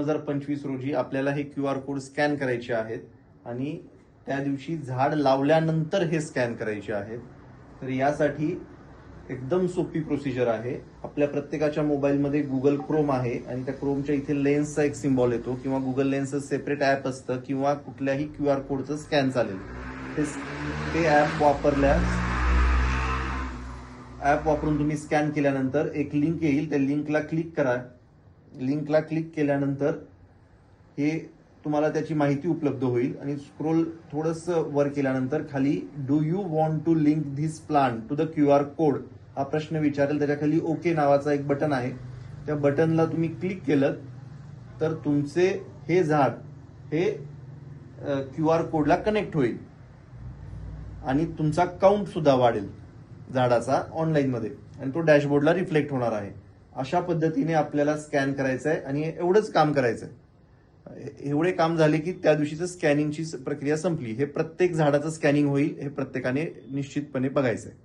हजार पंचवीस रोजी आपल्याला हे क्यू आर कोड स्कॅन करायचे आहेत आणि त्या दिवशी झाड लावल्यानंतर हे स्कॅन करायचे आहेत. तर यासाठी एकदम सोपी प्रोसिजर आहे. आपल्या प्रत्येकाच्या मोबाईलमध्ये गुगल क्रोम आहे आणि त्या क्रोमच्या इथे लेन्सचा एक सिम्बॉल येतो किंवा गुगल लेन्सचं सेपरेट ॲप असतं किंवा कुठल्याही क्यू आर कोडचं स्कॅन चालेल. ते ऍप ॲप वापरल्यास ॲप वापरून तुम्ही स्कॅन केल्यानंतर एक लिंक येईल. त्या लिंकला क्लिक करा. लिंकला क्लिक केल्यानंतर हे तुम्हाला त्याची माहिती उपलब्ध होईल. आणि स्क्रोल थोडंसं वर केल्यानंतर खाली do you want to link this plan to the Q R code हा प्रश्न विचारेल. त्याच्याखाली ओके नावाचा एक बटन आहे. त्या बटनला तुम्ही क्लिक केलं तर तुमचे हे झाड हे क्यू आर कोडला कनेक्ट होईल. आणि तुमचा काउंट सुद्धा वाढेल झाडाचा ऑनलाईनमध्ये आणि तो डॅशबोर्डला रिफ्लेक्ट होणार आहे. अशा पद्धतीने आपल्याला स्कॅन करायचं आहे आणि एवढंच काम करायचं आहे एवढे काम झाले की त्या दिवशीचं स्कॅनिंगची प्रक्रिया संपली. हे प्रत्येक झाडाचं स्कॅनिंग होईल हे प्रत्येकाने निश्चितपणे बघायचं आहे